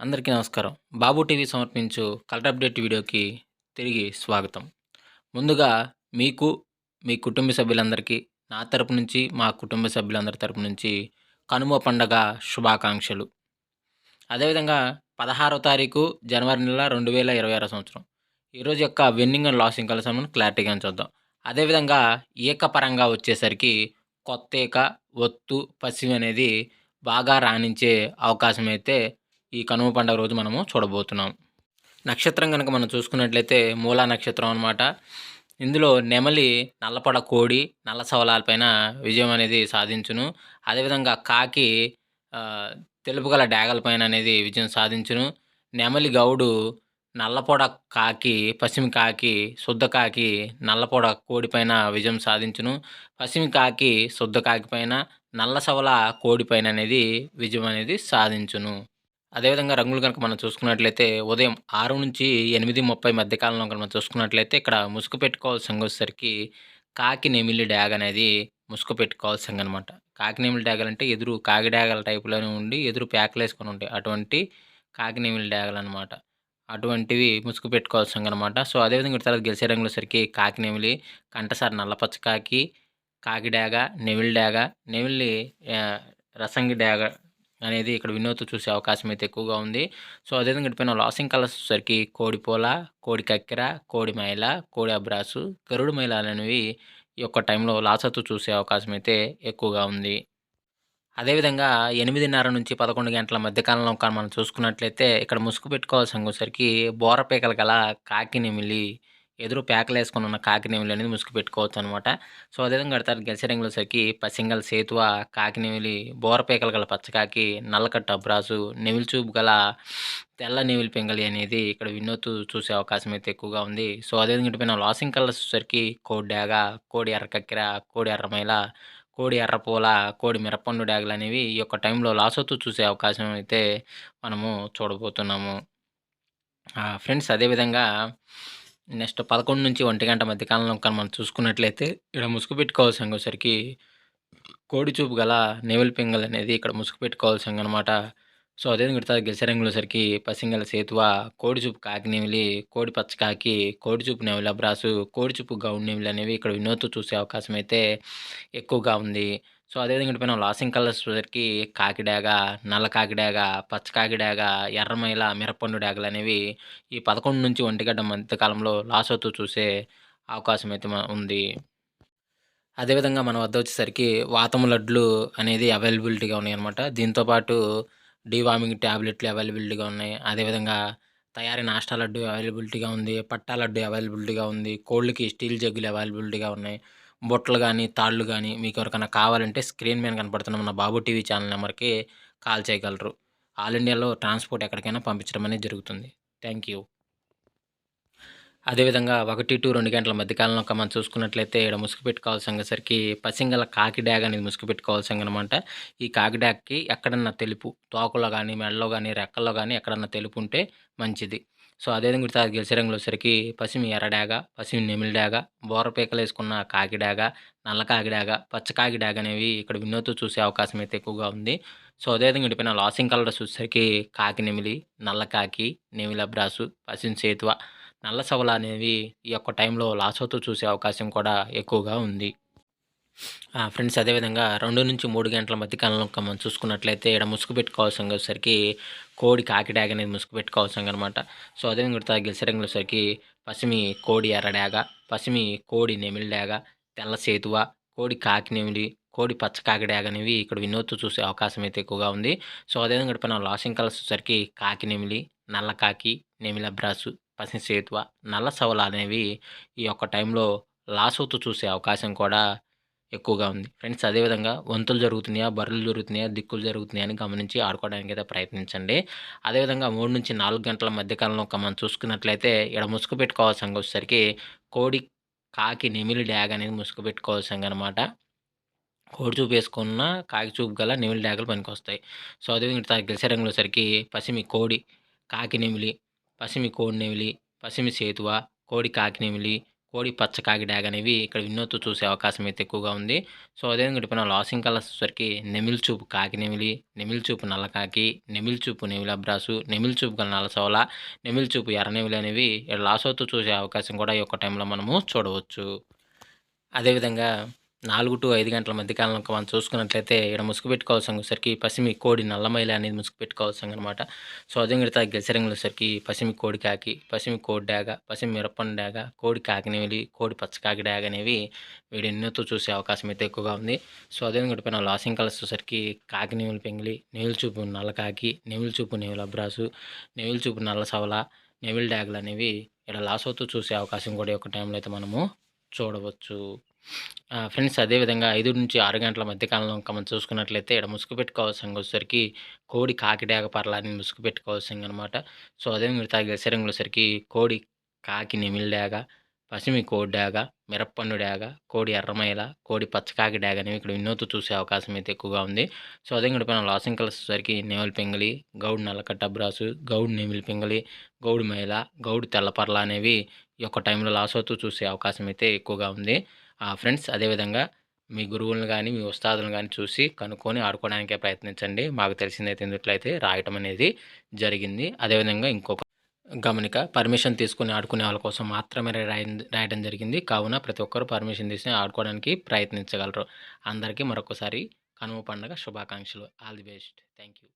అందరికీ నమస్కారం. బాబు టీవీ సమర్పించు కలర్ అప్డేట్ వీడియోకి తిరిగి స్వాగతం. ముందుగా మీకు మీ కుటుంబ సభ్యులందరికీ నా తరపు నుంచి మా కుటుంబ సభ్యులందరి తరపు నుంచి కనుమ పండగ శుభాకాంక్షలు. అదేవిధంగా పదహారో తారీఖు జనవరి నెల రెండు వేల ఇరవై ఆరో సంవత్సరం. ఈరోజు యొక్క విన్నింగ్ అండ్ లాసింగ్ కలిసి మనం క్లారిటీగా చూద్దాం. అదేవిధంగా ఏకపరంగా వచ్చేసరికి కొత్త ఏక ఒత్తు పసిమి అనేది బాగా రాణించే అవకాశం అయితే ఈ కనుమ పండుగ రోజు మనము చూడబోతున్నాం. నక్షత్రం కనుక మనం చూసుకున్నట్లయితే మూలా నక్షత్రం అనమాట ఇందులో నెమలి నల్లపడ కోడి నల్ల సవలాలపైన విజయం అనేది సాధించును. అదేవిధంగా కాకి తెలుపు గల డాగలపైన అనేది విజయం సాధించును. నెమలి గౌడు నల్లపొడ కాకి పశ్చిమ కాకి శుద్ధ కాకి నల్లపొడ కోడిపైన విజయం సాధించును. పశ్చిమ కాకి శుద్ధ కాకి పైన నల్ల సవల కోడిపైన అనేది విజయం అనేది సాధించును. అదేవిధంగా రంగులు కనుక మనం చూసుకున్నట్లయితే ఉదయం ఆరు నుంచి ఎనిమిది ముప్పై మధ్యకాలంలో కనుక మనం చూసుకున్నట్లయితే ఇక్కడ ముసుగు పెట్టుకోవాల్సి వచ్చేసరికి కాకి నెమిలి డ్యాగ్ అనేది ముసుగు పెట్టుకోవాల్సి అనమాట కాకి నెమిలి డ్యాగలు అంటే ఎదురు కాకి డ్యాగల టైపులోనే ఉండి ఎదురు ప్యాకులు వేసుకొని ఉంటాయి. అటువంటి కాకి నెమిలి డ్యాగలు అనమాట అటువంటివి ముసుగు పెట్టుకోవాల్సి అనమాట సో అదేవిధంగా తర్వాత గెలిచే రంగులసరికి కాకి నెమిలి కంటసారి నల్లపచ్చ కాకి కాకి డ్యాగ నెమిలి డ్యాగ నెమిలి రసంగి డ్యాగ అనేది ఇక్కడ వినోద్ చూసే అవకాశం అయితే ఎక్కువగా ఉంది. సో అదేవిధంగా ఇటుపైన లాసింగ్ కలర్స్ వచ్చేసరికి కోడి పోల కోడి కక్కెర కోడి మైల కోడి అబ్రాసు గరుడు మైల అనేవి ఈ యొక్క టైంలో లాసత్తు చూసే అవకాశం అయితే ఎక్కువగా ఉంది. అదేవిధంగా ఎనిమిదిన్నర నుంచి పదకొండు గంటల మధ్యకాలంలో కానీ మనం చూసుకున్నట్లయితే ఇక్కడ ముసుగు పెట్టుకోవాల్సిన వచ్చేసరికి బోరపేకలు గల కాకి నెమిలి ఎదురు పేకలు వేసుకొని ఉన్న కాకి అనేది ముసుగు పెట్టుకోవచ్చు అనమాట సో అదేవిధంగా కడతారు గెలిసే సరికి పసింగల్ సేతువ కాకి బోరపేకలు గల పచ్చకాకి నల్లకట్ట అబ్రాసు నెమిలి చూపు గల తెల్ల నెమిలి పెంగలి అనేది ఇక్కడ వినోత్ చూసే అవకాశం అయితే ఎక్కువగా ఉంది. సో అదేవిధంగా ఇటుపైన లాసింగ్ కలర్స్ వచ్చేసరికి కోడి డాగ కోడి ఎర్ర కక్కెర కోడి ఎర్రమైల కోడి ఎర్రపూల కోడి మిరపండు డాగులు అనేవి ఈ యొక్క టైంలో లాసొత్తు చూసే అవకాశం అయితే మనము చూడబోతున్నాము. ఫ్రెండ్స్ అదేవిధంగా నెక్స్ట్ పదకొండు నుంచి ఒంటి గంట మధ్య కాలంలో మనం చూసుకున్నట్లయితే ఇక్కడ ముసుగు పెట్టుకోవాల్సిన వచ్చరికి కోడి చూపు గల నెవల్ పింగల్ అనేది ఇక్కడ ముసుగు పెట్టుకోవాల్సింది అనమాట సో అదే మిగతా గెలిసే సరికి పసింగల సేతువ కోడి కాకినేమిలి కోడి పచ్చకాకి కాకి కోడిచూపు నెమిలి అబ్రాసు కోడిచూపు గౌడ్ నెమిలి అనేవి ఇక్కడ వినోద్ చూసే అవకాశం అయితే ఎక్కువగా ఉంది. సో అదేవిధంగా ఇటు పైన లాసింగ్ కలర్స్ వచ్చేసరికి కాకిడాగ నల్ల కాకిడాగ పచ్చ కాకిడాగ ఎర్రమైల మిరపండు డాగలు అనేవి ఈ పదకొండు నుంచి ఒంటిగడ్డ మధ్యకాలంలో లాస్ అవుతూ చూసే అవకాశం అయితే ఉంది. అదేవిధంగా మన వద్ద వచ్చేసరికి వాతము లడ్లు అనేది అవైలబిలిటీగా ఉన్నాయి అనమాట దీంతోపాటు డీవార్మింగ్ ట్యాబ్లెట్లు అవైలబిలిటీగా ఉన్నాయి. అదేవిధంగా తయారీ నాష్టా లడ్డు అవైలబిలిటీగా ఉంది. పట్టా లడ్డు అవైలబిలిటీగా ఉంది. కోళ్ళకి స్టీల్ జగ్గులు అవైలబిలిటీగా ఉన్నాయి. బొట్టలు కానీ తాళ్ళు కానీ మీకు ఎవరికైనా కావాలంటే స్క్రీన్ మీద కనపడుతున్న మన బాబు టీవీ ఛానల్ నెంబర్కి కాల్ చేయగలరు. ఆల్ ఇండియాలో ట్రాన్స్పోర్ట్ ఎక్కడికైనా పంపించడం అనేది జరుగుతుంది. థ్యాంక్ యూ అదేవిధంగా ఒకటి టు రెండు గంటల మధ్యకాలంలో ఒక మనం చూసుకున్నట్లయితే ఇక్కడ ముసుగు పెట్టుకోవాల్సిన సరికి పసింగల కాకి డ్యాగ్ అనేది ముసుగు పెట్టుకోవాల్సింది అనమాట ఈ కాకి డ్యాగ్కి ఎక్కడన్నా తెలుపు తోకలో కానీ మెడలో కానీ రెక్కల్లో కానీ ఎక్కడన్నా తెలుపు ఉంటే మంచిది. సో అదేవిధంగా ఇటు గెలిచే రంగులో సరికి పసిమి ఎర్ర డాగ పసిమి నెమిలి డాగ బోర పీకలు వేసుకున్న కాకి డాగ నల్ల కాకి డాగ పచ్చ కాకి డాగ అనేవి ఇక్కడ వినోతో చూసే అవకాశం అయితే ఎక్కువగా ఉంది. సో అదేవిధంగా ఇటుపైన లాసింగ్ కలర్స్ వచ్చేసరికి కాకి నెమిలి నల్ల కాకి నెమిలి అబ్రాసు పసిమి సేతువ నల్ల సవల అనేవి ఈ యొక్క టైంలో లాస్ అవుతూ చూసే అవకాశం కూడా ఎక్కువగా ఉంది. ఆ, ఫ్రెండ్స్ అదేవిధంగా రెండు నుంచి మూడు గంటల మధ్య కాలంలో మనం చూసుకున్నట్లయితే ఇక్కడ ముసుగు పెట్టుకోవాల్సిన వచ్చేసరికి కోడి కాకి డ్యాగ్ అనేది ముసుగు పెట్టుకోవాల్సిన అనమాట సో అదేవిధంగా ఇటు సరికి పసిమి కోడి ఎర్ర పసిమి కోడి నెమిలి డ్యాగ తెల్ల సేతువ కోడి కాకి నెమిలి కోడి పచ్చ కాకి డ్యాగ్ అనేవి ఇక్కడ వినోత్తు చూసే అవకాశం అయితే ఎక్కువగా ఉంది. సో అదేవిధంగా ఇటు పైన లాసింగ్ కలర్స్ వచ్చేసరికి కాకి నెమిలి నల్ల కాకి నెమిలి అబ్రాసు పసిసేతువ నల్ల సవల అనేవి ఈ యొక్క టైంలో లాస్ అవుతూ చూసే అవకాశం కూడా ఎక్కువగా ఉంది. ఫ్రెండ్స్ అదేవిధంగా వంతులు జరుగుతున్నాయా బర్రెలు జరుగుతున్నాయా దిక్కులు జరుగుతున్నాయా అని గమనించి ఆడుకోవడానికి అయితే ప్రయత్నించండి. అదేవిధంగా మూడు నుంచి నాలుగు గంటల మధ్యకాలంలో ఒక మనం చూసుకున్నట్లయితే ఇక్కడ ముసుగు పెట్టుకోవాల్సిన వచ్చేసరికి కోడి కాకి నెమిలి డ్యాగ్ అనేది ముసుగు పెట్టుకోవాల్సింది అనమాట కోడి చూపు వేసుకున్న కాకి చూపు గల నెమిలి డ్యాగులు పనికొస్తాయి. సో అదేవిధంగా ఇటు రంగులసరికి సరికి పసిమి కోడి కాకి నెమిలి పసిమి కోడినెమిలి పసిమి సేతువ కోడి కాకినెమిలి కోడి పచ్చ కాకి డ్యాగ్ అనేవి ఇక్కడ విన్నోత్తు చూసే అవకాశం అయితే ఎక్కువగా ఉంది. సో అదేవిధంగా ఇప్పుడు పైన లాసింగ్ కలర్స్ వచ్చేసరికి నెమిలి చూపు కాకి నెమిలి నెమిల్ చూపు నల్లకాకి నెమిలి చూపు నెమిలబ్రాసు నెమిలి చూపు గల నల్ల సోల నెమిలి చూపు ఎర్రనెమిలి అనేవి ఇక్కడ లాస్ అవుతూ చూసే అవకాశం కూడా ఈ యొక్క టైంలో మనము చూడవచ్చు. అదేవిధంగా నాలుగు టు ఐదు గంటల మధ్య కాలంలో మనం చూసుకున్నట్లయితే ఇక్కడ ముసుగు పెట్టుకోవాల్సిన వచ్చేసరికి పసిమి కోడి నల్లమైల అనేది ముసుగు పెట్టుకోవాల్సిన అనమాట సో అదే గెలిసరంగులు వచ్చేసరికి పసిమి కోడి కాకి పసిమి కోడి డాగ పసిమి మిరపన్ డాగ కోడి కాకినేవి కోడి పచ్చకాకి డాగ అనేవి వీడు ఎన్నోతో చూసే అవకాశం అయితే ఎక్కువగా ఉంది. సో అదేవిధంగా పైన లాసింగ్ కలర్స్ వచ్చేసరికి కాకి పెంగిలి నెవులు చూపు నల్ల కాకి నెవులు చూపు నెవులు అబ్రాసు నెవులు చూపు నల్ల సవల నెవిల్ డాగులు అనేవి ఇక్కడ లాస్ అవుతూ చూసే అవకాశం కూడా ఒక టైంలో అయితే మనము చూడవచ్చు. ఫ్రెండ్స్ అదేవిధంగా ఐదు నుంచి ఆరు గంటల మధ్యకాలంలో ఇంకా మనం చూసుకున్నట్లయితే ఇక్కడ ముసుగు పెట్టుకోవాల్సిన వచ్చేసరికి కోడి కాకిడాగ పర్లాని ముసుగు పెట్టుకోవాల్సింది అనమాట సో అదే మీరు తాగే సరికి కోడి కాకి నెమిలి డాగ పసిమి కోడి డాగ మిరప్పండు డాగ కోడి ఎర్రమైల కోడి పచ్చకాకి డాగ అనేవి ఇక్కడ వినోతు చూసే అవకాశం అయితే ఎక్కువగా ఉంది. సో అదే ఇక్కడ పైన లాసింగ్ కలర్స్ సరికి నెమలి పెంగలి గౌడ్ నల్లకట్ట బ్రాసు గౌడ్ నెమిలి పెంగలి గౌడ్ మైల గౌడ్ తెల్లపర్ల అనేవి ఈ యొక్క టైంలో లాస్ అవుతూ చూసే అవకాశం అయితే ఎక్కువగా ఉంది. ఫ్రెండ్స్ అదేవిధంగా మీ గురువులను కానీ మీ ఉస్తాదులను కానీ చూసి కనుక్కొని ఆడుకోవడానికే ప్రయత్నించండి. మాకు తెలిసిందైతే ఎందుట్లయితే రాయటం అనేది జరిగింది. అదేవిధంగా ఇంకొక గమనిక పర్మిషన్ తీసుకుని ఆడుకునే వాళ్ళ కోసం మాత్రమే రాయడం జరిగింది. కావున ప్రతి ఒక్కరు పర్మిషన్ తీసుకుని ఆడుకోవడానికి ప్రయత్నించగలరు. అందరికీ మరొకసారి కనుమ పండుగ శుభాకాంక్షలు. All the best. Thank you